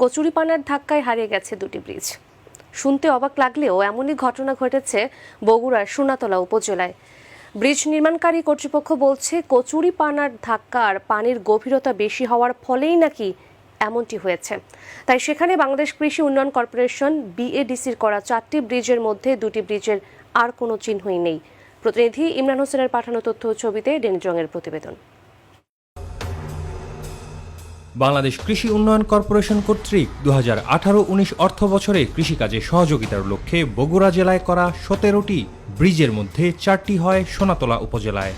কচুরিপানার ধাক্কায় হারিয়ে গেছে দুটি ব্রিজ। শুনতে অবাক লাগলেও এমনই ঘটনা ঘটেছে বগুড়ার সোনাতলা উপজেলায়। ব্রিজ নির্মাণকারী কর্তৃপক্ষ বলছে, কচুরিপানার ধাক্কার পানির গভীরতা বেশি হওয়ার ফলেই নাকি এমনটি হয়েছে। তাই সেখানে বাংলাদেশ কৃষি উন্নয়ন কর্পোরেশন, বিএডিসির করা চারটি ব্রিজের মধ্যে দুটি ব্রিজের আর কোনো চিহ্নই নেই। প্রতিনিধি ইমরান হোসেনের পাঠানো তথ্য ছবিতে ডেনিজংয়ের প্রতিবেদন। বাংলাদেশ কৃষি উন্নয়ন কর্পোরেশন কর্তৃক দু হাজার আঠারো উনিশ অর্থ বছরে কৃষিকাজে সহযোগিতার লক্ষ্যে বগুড়া জেলায় করা সতেরোটি ব্রিজের মধ্যে চারটি হয় সোনাতলা উপজেলায়।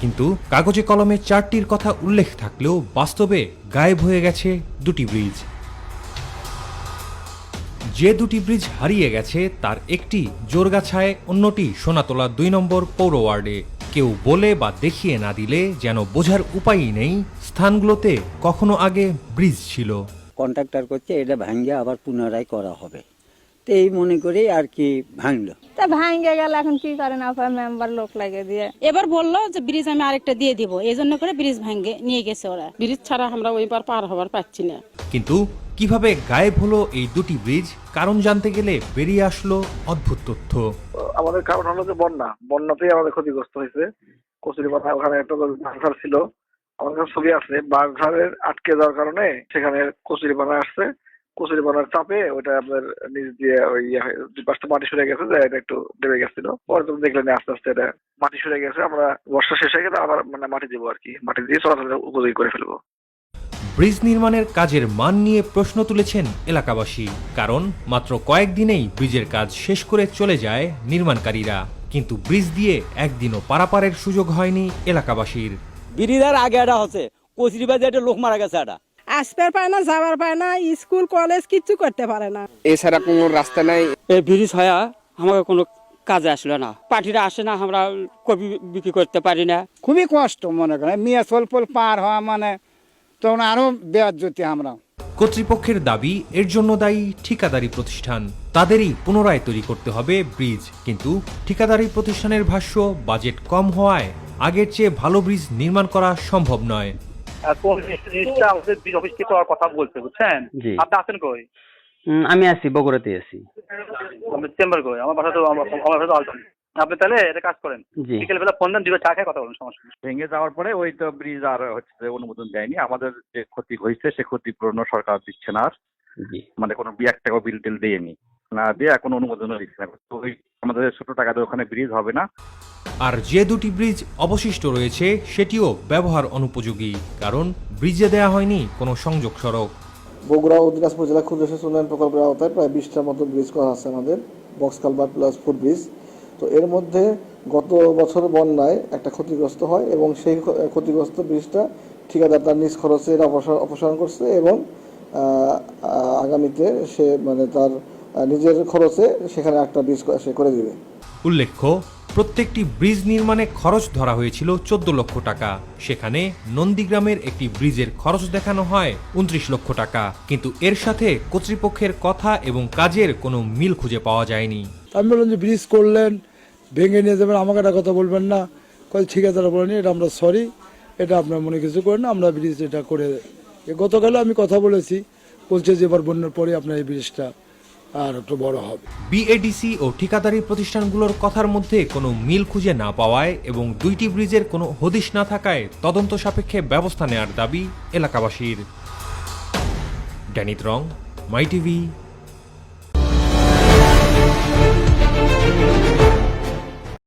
কিন্তু কাগজে কলমে চারটির কথা উল্লেখ থাকলেও বাস্তবে গায়েব হয়ে গেছে দুটি ব্রিজ। যে দুটি ব্রিজ হারিয়ে গেছে তার একটি জোরগাছায়, অন্যটি সোনাতলা দুই নম্বর পৌর ওয়ার্ডে। কেউ বলে বা দেখিয়ে না দিলে যেন বোঝার উপায়ই নেই স্থানগুলোতে কখনো আগে ব্রিজ ছিল। কন্ট্রাক্টর করছে এটা ভাঙ্গে আবার পুনরায় করা হবে। তো এই মনে করেই আর কি ভাঙলো। তা ভাঙ্গে গেল এখন কি করেন? আপনার মেম্বার লোক লাগে দিয়ে। এবার বলল যে ব্রিজ আমি আরেকটা দিয়ে দিব। এই জন্য করে ব্রিজ ভাঙ্গে নিয়ে গেছে ওরা। ব্রিজ ছাড়া আমরা ওইবার পার হবার পাচ্ছি না। কিন্তু কীভাবে গায়েব হলো এই দুটি ব্রিজ? কারণ জানতে গেলে বেরিয়ে আসলো অদ্ভুত তথ্য। আমাদের কারণ হলো যে বন্যা। বন্যাতেই আমাদের ক্ষতিগ্রস্ত হয়েছে। কচুরি পাতা ওখানে একটা বাঁশঝাড় ছিল। কাছে ছবি আছে। বাঁশঝাড়ের আটকে যাওয়ার কারণে সেখানে কচুরি পানা আসছে। কচুরি পানার চাপে ওটা আপনার নিচ দিয়ে ওই ইয়ে পাঁচটা মাটি সরে গেছে, যে এটা একটু দেবে গেছিল। পরে তুমি দেখলেন আস্তে আস্তে এটা মাটি সরে গেছে। আমরা বর্ষা শেষ হয়ে গেলে আবার মানে মাটি দেবো আর কি। মাটি দিয়ে চলাচল উপযোগী করে ফেলব। ব্রিজ নির্মাণের কাজের মান নিয়ে প্রশ্ন তুলেছেন এলাকাবাসী। কারণ মাত্র কয়েকদিনেই ব্রিজের কাজ শেষ করে চলে যায় নির্মাণকারীরা। কিন্তু ব্রিজ দিয়ে একদিনও পারাপারের সুযোগ হয়নি এলাকাবাসীর। বিরিদার আগে এটা হচ্ছে। কচুরি বাজে একটা লোক মারা গেছে এটা আসবার পায় না যাবার পায় না স্কুল কলেজ কিচ্ছু করতে পারে না। এছাড়া কোনো রাস্তা নাই। এই ব্রিজ হয়া আমাকে কোনো কাজে আসলো না। পার্টিরা আসে না আমরা কপি বিক্রি করতে পারি না। খুবই কষ্ট মনে করেন। মিয়া সোলপোল পার হওয়া মানে তখন আরও বেয়ার জ্যোতি আমরা। কর্তৃপক্ষের দাবি এর জন্য দায়ী ঠিকাদারি প্রতিষ্ঠান। তাদেরই পুনরায় তৈরি করতে হবে ব্রিজ। কিন্তু ঠিকাদারি প্রতিষ্ঠানের ভাষ্য বাজেট কম হওয়ায় আগের চেয়ে ভালো ব্রিজ নির্মাণ করা সম্ভব নয়। আমাদের বিল অফিস থেকে পাওয়ার কথা বলছে বুঝছেন? আপনি আছেন কই? আমি আছি বগুড়াতে আছি। আমি চেম্বার কই? আমার বাসা তো আমার বাসা তো আপনি তাহলে এটা কাজ করেন। জি। বিকেল বেলা ফোন দেন দুটো চা খেয়ে কথা বলুন সমস্যা ভেঙে যাওয়ার পরে ওই তো ব্রিজ আর হচ্ছে যে অনুমোদন দেয়নি। আমাদের যে ক্ষতি হয়েছে সে ক্ষতিপূরণ সরকার দিচ্ছে না আর। মানে কোনো এক টাকা বিল টিল দেয়নি। না দিয়ে এখন অনুমোদনও দিচ্ছে না। তো ওই আমাদের ছোট টাকা দিয়ে ওখানে ব্রিজ হবে না। আর যে দুটি ব্রিজ অবশিষ্ট রয়েছে সেটিও ব্যবহার অনুপযোগী। কারণ ব্রিজে দেয়া হয়নি কোনো সংযোগ সড়ক। বগুড়া ও দিনাজপুর জেলা ক্ষুদ্র সেচ উন্নয়ন প্রকল্পের আওতায় প্রায় বিশটার মতো ব্রিজ করা আছে আমাদের। Box culvert plus foot bridge তো এর মধ্যে গত বছর বন্যায় একটা ক্ষতিগ্রস্ত হয় এবং সেই ক্ষতিগ্রস্ত ব্রিজটা ঠিকাদার তার নিজ খরচে এটা অপসারণ অপসারণ করছে এবং আগামীতে সে মানে তার নিজের খরচে সেখানে একটা ব্রিজ সে করে দিবে। উল্লেখ্য প্রত্যেকটি ব্রিজ নির্মাণে খরচ ধরা হয়েছিল চোদ্দ লক্ষ টাকা। সেখানে নন্দীগ্রামের একটি ব্রিজের খরচ দেখানো হয় উনত্রিশ লক্ষ টাকা। কিন্তু এর সাথে কর্তৃপক্ষের কথা এবং কাজের কোনো মিল খুঁজে পাওয়া যায়নি। আমি বললাম যে ব্রিজ করলেন ভেঙে নিয়ে যাবেন, আমাকে একটা কথা বলবেন না। কয়, ঠিক আছে বলেনি এটা আমরা সরি এটা আপনার মনে কিছু করেন না, আমরা ব্রিজ এটা করে গতকালও আমি কথা বলেছি, বলছে যে এবার বন্যার পরে আপনার এই ব্রিজটা আর একটু বড় হবে। বিএডিসি ও ঠিকাদারি প্রতিষ্ঠানগুলোর কথার মধ্যে কোনো মিল খুঁজে না পাওয়ায় এবং দুইটি ব্রিজের কোনো হদিশ না থাকায় তদন্ত সাপেক্ষে ব্যবস্থা নেওয়ার দাবি এলাকাবাসীর। ড্যানিত রং মাই টিভি